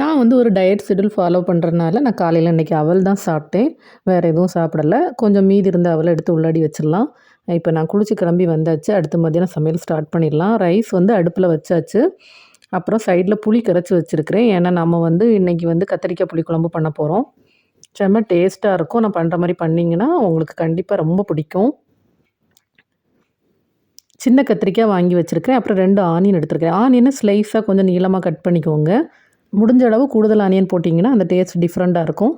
நான் வந்து ஒரு டயட் ஷெடியூல் ஃபாலோ பண்ணுறதுனால நான் காலையில் இன்றைக்கி அவல் தான் சாப்பிட்டேன். வேறு எதுவும் சாப்பிடல. கொஞ்சம் மீதி இருந்த அவலை எடுத்து உள்ளாடி வச்சிடலாம். இப்போ நான் குளிச்சு கிளம்பி வந்தாச்சு. அடுத்து மதியானம் சமையல் ஸ்டார்ட் பண்ணிடலாம். ரைஸ் வந்து அடுப்பில் வச்சாச்சு. அப்புறம் சைடில் புளி கரைச்சி வச்சுருக்கிறேன். ஏன்னா நம்ம வந்து இன்றைக்கி வந்து கத்திரிக்காய் புளி குழம்பு பண்ண போகிறோம் செம்ம டேஸ்ட்டாக இருக்கும். நான் பண்ணுற மாதிரி பண்ணிங்கன்னா உங்களுக்கு கண்டிப்பாக ரொம்ப பிடிக்கும். சின்ன கத்திரிக்காய் வாங்கி வச்சுருக்கேன் அப்புறம் ரெண்டு ஆனியன் எடுத்துருக்கேன் ஆனியனை ஸ்லைஸாக கொஞ்சம் நீளமாக கட் பண்ணிக்கோங்க. முடிஞ்ச அளவு கூடுதல் ஆனியன் போட்டிங்கன்னா அந்த டேஸ்ட் டிஃப்ரெண்ட்டாக இருக்கும்.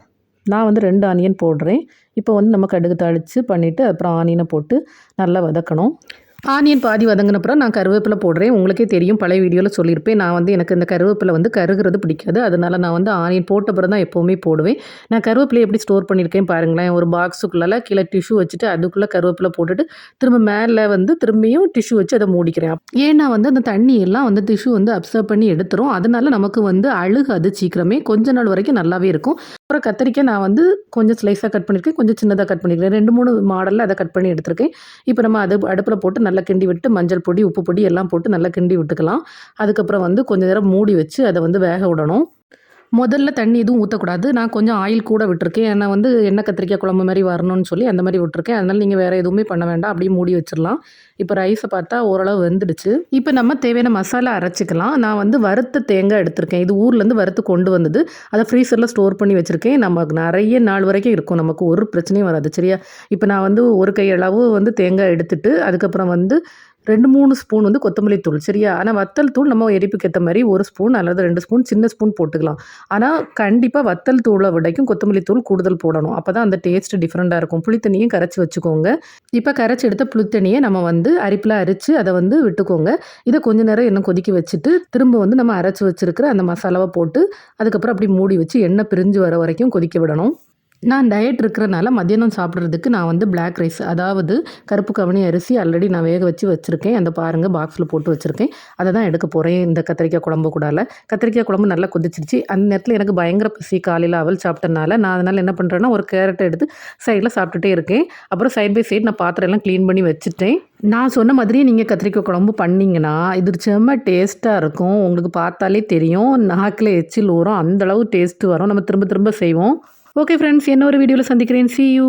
நான் வந்து ரெண்டு ஆனியன் போடுறேன். இப்போ வந்து நம்ம கடுகு தாளித்து பண்ணிவிட்டு அப்புறம் ஆனியனை போட்டு நல்லா வதக்கணும். ஆனியன் பாதி வதங்கினப்புறம் நான் கருவேப்பிலை போடுறேன். உங்களுக்கே தெரியும் பழைய வீடியோவில் சொல்லியிருப்பேன். நான் வந்து எனக்கு இந்த கருவேப்பிலை வந்து கருகிறது பிடிக்காது. அதனால் நான் வந்து ஆனியன் போட்ட பிறகு தான் எப்போவுமே போடுவேன். நான் கருவேப்பிலை எப்படி ஸ்டோர் பண்ணியிருக்கேன் பாருங்களேன். ஒரு பாக்ஸுக்குள்ளே கீழே டிஷ்யூ வச்சுட்டு அதுக்குள்ளே கருவேப்பிலை போட்டுட்டு திரும்ப மேலே வந்து திரும்பியும் டிஷ்யூ வச்சு அதை மூடிக்கிறேன். ஏன்னா வந்து அந்த தண்ணி எல்லாம் வந்து டிஷ்யூ வந்து அப்சர்வ் பண்ணி எடுத்துரும். அதனால நமக்கு வந்து அழுகாது சீக்கிரமே கொஞ்ச நாள் வரைக்கும் நல்லாவே இருக்கும். அப்புறம் கத்திரிக்காய் நான் வந்து கொஞ்சம் ஸ்லைஸாக கட் பண்ணியிருக்கேன் கொஞ்சம் சின்னதாக கட் பண்ணியிருக்கேன். ரெண்டு மூணு மாடலில் அதை கட் பண்ணி எடுத்திருக்கேன். இப்போ நம்ம அது அடுப்பில் போட்டு நல்லா கிண்டி விட்டு மஞ்சள் பொடி உப்பு பொடி எல்லாம் போட்டு நல்லா கிண்டி விட்டுக்கலாம். அதுக்கப்புறம் வந்து கொஞ்சம் நேரம் மூடி வச்சு அதை வந்து வேக விடணும். முதல்ல தண்ணி எதுவும் ஊற்றக்கூடாது நான் கொஞ்சம் ஆயில் கூட விட்டுருக்கேன். ஏன்னா வந்து எண்ணெய் கத்திரிக்காய் குழம்பு மாதிரி வரணும்னு சொல்லி அந்த மாதிரி விட்டுருக்கேன். அதனால் நீங்கள் வேறு எதுவுமே பண்ண வேண்டாம். அப்படியே மூடி வச்சிடலாம். இப்போ ரைஸை பார்த்தா ஓரளவு வெந்துடுச்சு. இப்போ நம்ம தேவையான மசாலா அரைச்சிக்கலாம். நான் வந்து வறுத்த தேங்காய் எடுத்திருக்கேன். இது ஊர்லேருந்து வறுத்து கொண்டு வந்தது. அதை ஃப்ரீசரில் ஸ்டோர் பண்ணி வச்சுருக்கேன். நமக்கு நிறைய நாள் வரைக்கும் இருக்கும். நமக்கு ஒரு பிரச்சனையும் வராது. சரியா? இப்போ நான் வந்து ஒரு கை அளவு வந்து தேங்காய் எடுத்துட்டு அதுக்கப்புறம் வந்து ரெண்டு மூணு ஸ்பூன் வந்து கொத்தமல்லி தூள் சரியா? ஆனால் வத்தல் தூள் நம்ம எரிப்புக்கு ஏற்ற மாதிரி ஒரு ஸ்பூன் அல்லது ரெண்டு ஸ்பூன் சின்ன ஸ்பூன் போட்டுக்கலாம். ஆனால் கண்டிப்பாக வத்தல் தூளை விடைக்கும் கொத்தமல்லி தூள் கூடுதல் போடணும். அப்போ தான் அந்த டேஸ்ட் டிஃப்ரெண்ட்டாக இருக்கும். புளித்தண்ணியும் கரைச்சி வச்சுக்கோங்க. இப்போ கரைச்சி எடுத்த புளித்தண்ணியை நம்ம வந்து அரிப்பில் அரித்து அதை வந்து விட்டுக்கோங்க. இதை கொஞ்ச நேரம் எண்ணெய் கொதிக்க வச்சுட்டு திரும்ப வந்து நம்ம அரைச்சி வச்சுருக்கிற அந்த மசாலாவை போட்டு அதுக்கப்புறம் அப்படி மூடி வச்சு எண்ணெய் பிரிஞ்சு வர வரைக்கும் கொதிக்க விடணும். நான் டயட் இருக்கிறனால மத்தியானம் சாப்பிட்றதுக்கு நான் வந்து பிளாக் ரைஸ் அதாவது கருப்பு கவனி அரிசி ஆல்ரெடி நான் வேக வச்சு வச்சுருக்கேன். அந்த பாருங்கள் பாக்ஸில் போட்டு வச்சுருக்கேன். அதை தான் எடுக்க போகிறேன் இந்த கத்திரிக்காய் குழம்பு கூடால. கத்திரிக்காய் குழம்பு நல்லா கொதிச்சிருச்சு. அந்த நேரத்தில் எனக்கு பயங்கர பசி காலையில் அவல் சாப்பிட்டனால நான் அதனால் என்ன பண்ணுறேன்னா ஒரு கேரட்டை எடுத்து சைடில் சாப்பிட்டுட்டே இருக்கேன். அப்புறம் சைட் பை சைடு நான் பாத்திரம் எல்லாம் க்ளீன் பண்ணி வச்சுட்டேன். நான் சொன்ன மாதிரியே நீங்கள் கத்திரிக்காய் குழம்பு பண்ணிங்கன்னா இது செம்ம டேஸ்ட்டாக இருக்கும். உங்களுக்கு பார்த்தாலே தெரியும். நாக்கில் எச்சில் ஊறும். அந்தளவு டேஸ்ட்டு வரும். நம்ம திரும்ப திரும்ப செய்வோம். ஓகே ஃப்ரெண்ட்ஸ் என்ன ஒரு வீடியோவில் சந்திக்கிறேன். C you